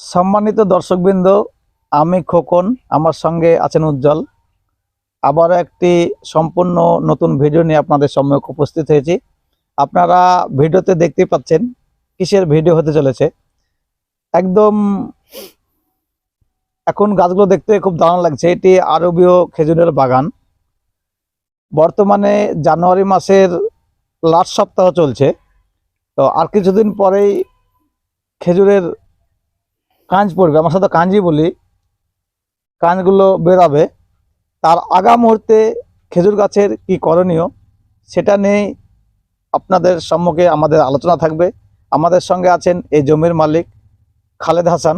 সম্মানিত দর্শকবৃন্দ, আমি খোকন, আমার সঙ্গে আছেন উজ্জ্বল। আবার একটি সম্পূর্ণ নতুন ভিডিও নিয়ে আপনাদের সম্মুখ উপস্থিত হয়েছি। আপনারা ভিডিওতে দেখতে পাচ্ছেন কিসের ভিডিও হতে চলেছে। একদম এখন গাছগুলো দেখতে খুব দারুণ লাগছে। এটি আরবীয় খেজুরের বাগান। বর্তমানে জানুয়ারি মাসের লাস্ট সপ্তাহ চলছে। তো আর কিছুদিন পরেই খেজুরের কাঁচ পড়বে, আমার সাথে কাঞ্জি বলি। কাঁচগুলো বেরাবে। তার আগা মুহূর্তে খেজুর গাছের কি করণীয়, সেটা নিয়ে আপনাদের সম্মুখে আমাদের আলোচনা থাকবে। আমাদের সঙ্গে আছেন এই জমির মালিক খালেদ হাসান।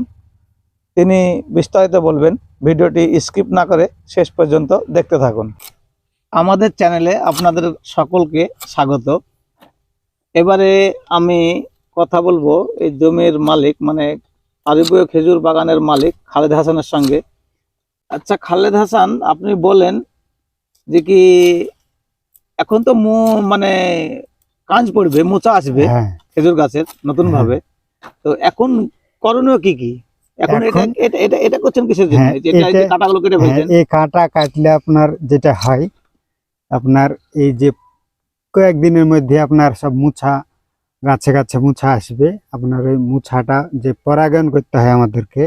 তিনি বিস্তারিত বলবেন, ভিডিওটি স্কিপ না করে শেষ পর্যন্ত দেখতে থাকুন। আমাদের চ্যানেলে আপনাদের সকলকে স্বাগত। এবারে আমি কথা বলব এই জমির মালিক মানে আরবীয় খেজুর বাগানের মালিক খালেদ হাসানের সঙ্গে। আচ্ছা খালেদ হাসান আপনি বলেন যে কি এখন তো মু মানে কাঁচ পড়বে মোচা আসবে হ্যাঁ। খেজুর গাছের নতুন ভাবে তো এখন করণীয় কি কি? এখন এটা এটা এটা এটা করছেন কিসের জন্য? হ্যাঁ, এটা এই যে কাটাগুলো কেটে হ্যাঁ, ফেলছেন। এই কাঁটা কাটলে আপনার যেটা হয় আপনার এই যে কয়েকদিনের মধ্যে আপনার সব মুছা গাছে গাছে মুছা আসবে আপনার ওই মুছাটা যে পরাগায়ন করতে হয় আমাদেরকে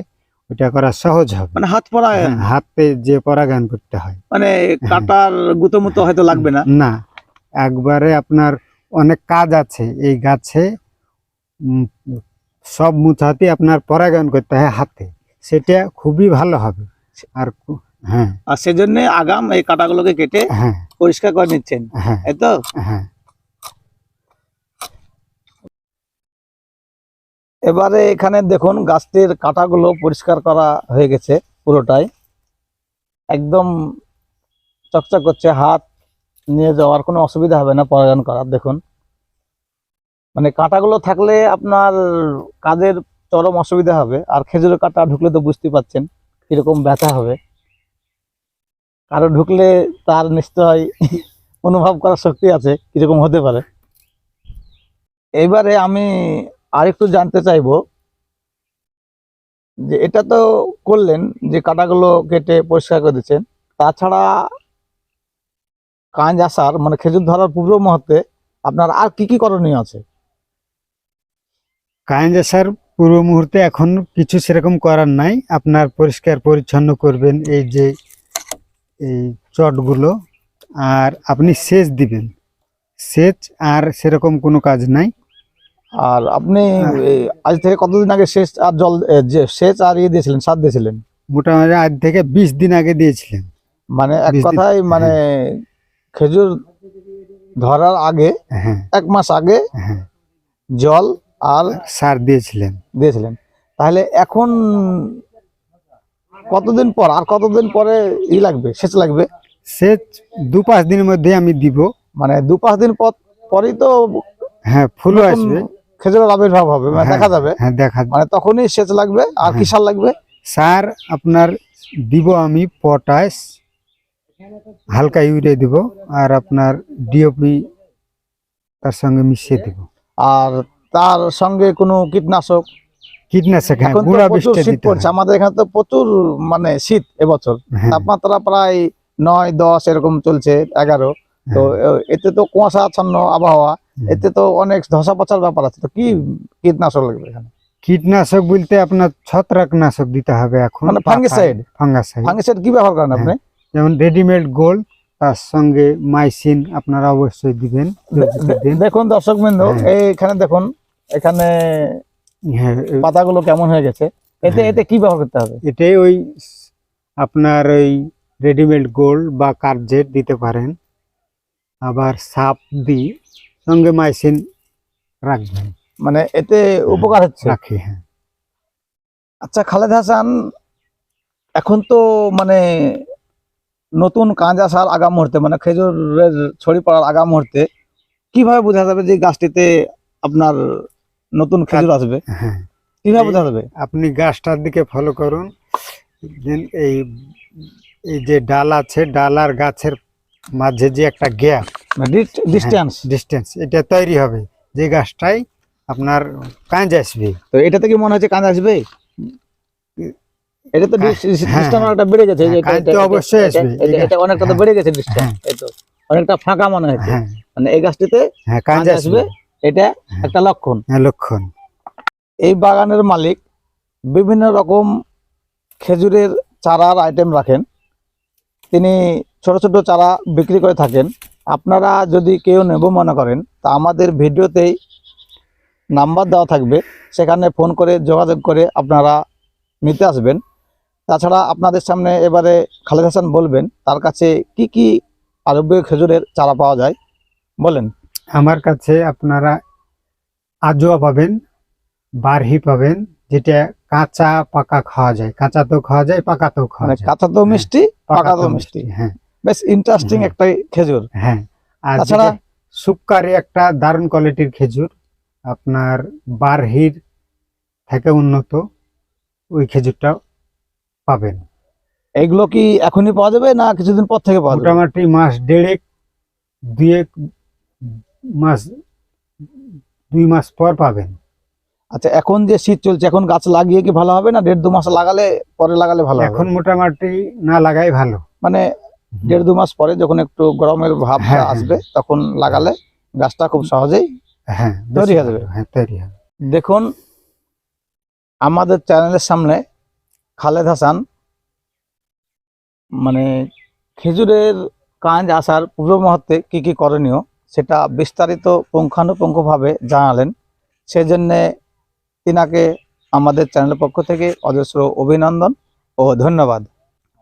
ওটা করা সহজ হবে। মানে হাত পড়া হ্যাঁ, হাতে যে পরাগায়ন করতে হয়। মানে কাটার গুতো মুতো হয়তো লাগবে না? না একবারে আপনার অনেক কাজ আছে এই গাছে সব মুছাতে আপনার পরাগায়ন করতে হয় হাতে। সেটা খুবই ভালো হবে। আর হ্যাঁ। আর সেজন্য আগাম এই কাটাগুলোকে কেটে হ্যাঁ। পরিষ্কার করে নিচ্ছেন। হ্যাঁ। এই তো? হ্যাঁ। এবারে এখানে দেখুন গাছটির কাঁটাগুলো পরিষ্কার করা হয়ে গেছে পুরোটাই। একদম চকচক করছে, হাত নিয়ে যাওয়ার কোনো অসুবিধা হবে না পরাগায়ন করার, দেখুন। মানে কাঁটাগুলো থাকলে আপনার কাজের চরম অসুবিধা হবে, আর খেজুরের কাঁটা ঢুকলে তো বুঝতে পাচ্ছেন কীরকম ব্যথা হবে। কারও ঢুকলে তার নিশ্চয় অনুভব করার শক্তি আছে, কীরকম হতে পারে। এবারে আমি আরেকটু জানতে চাইব যে এটা তো করলেন যে কাটাগুলো কেটে পরিষ্কার করে দিচ্ছেন। তাছাড়া কাঁচ আসার মানে খেজুর ধরার পূর্ব মুহূর্তে আপনার আর কি কি করণীয় আছে? কায়েঞ্জাসার পূর্ব মুহূর্তে এখন কিছু সেরকম করার নাই। আপনার পরিষ্কার পরিচ্ছন্ন করবেন এই যে, এই চটগুলো, আর আপনি সেচ দিবেন। সেচ আর সেরকম কোনো কাজ নাই। আর আপনি হ্যাঁ। আজ থেকে কতদিন আগে সেচ আর জল যে সেচ আর ইয়ে দিয়েছিলেন সার দিয়েছিলেন? মোটামুটি আজ থেকে বিশ দিন আগে দিয়েছিলেন। মানে এক কথায় মানে খেজুর ধরার আগে হ্যাঁ। এক মাস আগে হ্যাঁ। জল আর সার দিয়েছিলেন। দিয়েছিলেন। তাহলে এখন কতদিন পর আর কতদিন পরে ই লাগবে সেচ লাগবে? সেচ দু পাঁচ দিনের মধ্যে আমি দিব। মানে দু পাঁচ দিন পর পরেই তো হ্যাঁ ফুলও নতুন আসবে। খেজুরের আবির্ভাব হবে মানে হ্যাঁ, দেখা যাবে। হ্যাঁ দেখা মানে তখনই সেচ লাগবে আর কি হ্যাঁ। সার লাগবে? সার আপনার দিব আমি পটাশ হালকা ইউরিয়া দিব আর আপনার ডিওপি তার সঙ্গে মিশিয়ে দিব। আর তার সঙ্গে কোনো কীটনাশক? কীটনাশক হ্যাঁ শীত পড়ছে আমাদের এখানে তো প্রচুর মানে শীত এবছর। তাপমাত্রা প্রায় নয় দশ এরকম চলছে এগারো। তো হ্যাঁ, এতে তো কুয়াশা আচ্ছন্ন আবহাওয়া এতে তো অনেক ধসা পচার ব্যাপার আছে। তো কি কীটনাশক লাগবে এখানে? কীটনাশক বলতে আপনার ছত্রাকনাশক দিতে হবে এখন মানে ফাঙ্গিসাইড? ফাঙ্গাসাইড। ফাঙ্গিসাইড কি ব্যবহার করেন আপনি? যেমন রেডিমেড গোল্ড তার সঙ্গে মাইসিন আপনারা অবশ্যই দিবেন দেখুন দর্শক বিন্দু হ্যাঁ। এইখানে দেখুন এখানে হ্যাঁ পাতাগুলো কেমন হয়ে গেছে। এতে হ্যাঁ। এতে কি ব্যবহার করতে হবে? এটাই ওই আপনার ওই রেডিমেড গোল্ড বা কার্জেট দিতে পারেন। আবার সাপ দি সঙ্গে মাইসিন রাখবেন মানে এতে উপকার হচ্ছে? রাখি হ্যাঁ। আচ্ছা খালেদ হাসান এখন তো মানে নতুন কাঁচ আসার আগা মুহূর্তে মানে খেজুরের ছড়ি পড়ার আগা মুহূর্তে কীভাবে বোঝা যাবে যে গাছটিতে আপনার নতুন খেজুর আসবে? হ্যাঁ কীভাবে বোঝা যাবে? আপনি গাছটার দিকে ফলো করুন। এই এই যে ডাল আছে ডাল আর গাছের মাঝে যে একটা গ্যাপ ডিস্টেন্স ডিস্টেন্স এটা তৈরি হবে। যে গাছটাই আপনার কাঁজ আসবে। তো এটাতে কি মনে হচ্ছে কাঁচ আসবে? এটা তো হ্যাঁ, ডিস্টেন্স অনেকটা বেড়ে গেছে হ্যাঁ, এটা- অবশ্যই এটা- আসবে। এটা- এটা অনেকটা তো। বেড়ে গেছে ডিস্টেন্স হ্যাঁ। এই তো। অনেকটা ফাঁকা মনে হচ্ছে। মানে এই গাছটিতে হ্যাঁ আসবে আসবে। এটা একটা লক্ষণ। হ্যাঁ লক্ষণ। এই বাগানের মালিক বিভিন্ন রকম খেজুরের চারার আইটেম রাখেন। তিনি ছোট ছোট চারা বিক্রি করে থাকেন। আপনারা যদি কেউ নেব মনে করেন তা আমাদের ভিডিওতেই নাম্বার দেওয়া থাকবে। সেখানে ফোন করে যোগাযোগ করে আপনারা নিতে আসবেন। তাছাড়া আপনাদের সামনে এবারে খালেদ হাসান বলবেন তার কাছে কি কি আরব্য খেজুরের চারা পাওয়া যায়? বলেন। আমার কাছে আপনারা আজোয়া পাবেন বারহি পাবেন যেটা কাঁচা পাকা খাওয়া যায়। কাঁচা তো খাওয়া যায় পাকা তো খাওয়া মানে যায়। কাঁচা তো মিষ্টি পাকা তো মিষ্টি। হ্যাঁ। বেশ ইন্টারেস্টিং। একটা খেজুর। হ্যাঁ আর তাছাড়া সুক্কারে একটা দারুণ কোয়ালিটির খেজুর আপনার বারহির থেকে উন্নত ওই খেজুরটা পাবেন। এগুলো কি এখনই পাওয়া যাবে না কিছুদিন পর থেকে পাওয়া যাবে? মোটামুটি মাস দেড়েক দুয়েক মাস দুই মাস পর পাবেন। আচ্ছা এখন যে শীত চলছে এখন গাছ লাগিয়ে কি ভালো হবে না? দেড় দু মাস লাগালে পরে লাগালে ভালো এখন মোটামুটি না লাগাই ভালো। মানে দেড় দু মাস পরে যখন একটু গরমের ভাব হ্যাঁ, হ্যাঁ। আসবে তখন লাগালে গাছটা খুব সহজেই হ্যাঁ তৈরি হয়ে যাবে। হ্যাঁ তৈরি হবে। দেখুন আমাদের চ্যানেলের সামনে খালেদ হাসান মানে খেজুরের কাঁজ আসার পূর্ব মুহূর্তে কি কি করণীয় সেটা বিস্তারিত পুঙ্খানুপুঙ্খভাবে জানালেন। সেজন্যে তিনাকে আমাদের চ্যানেলের পক্ষ থেকে অজস্র অভিনন্দন ও ধন্যবাদ।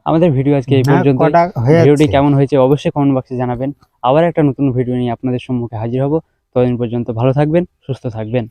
আমাদের ভিডিও আজকে এই পর্যন্ত ভিডিওটি কেমন হয়েছে অবশ্যই কমেন্ট বক্সে জানাবেন। আবার একটা নতুন ভিডিও নিয়ে আপনাদের সম্মুখে হাজির হব। ততদিন পর্যন্ত ভালো থাকবেন সুস্থ থাকবেন।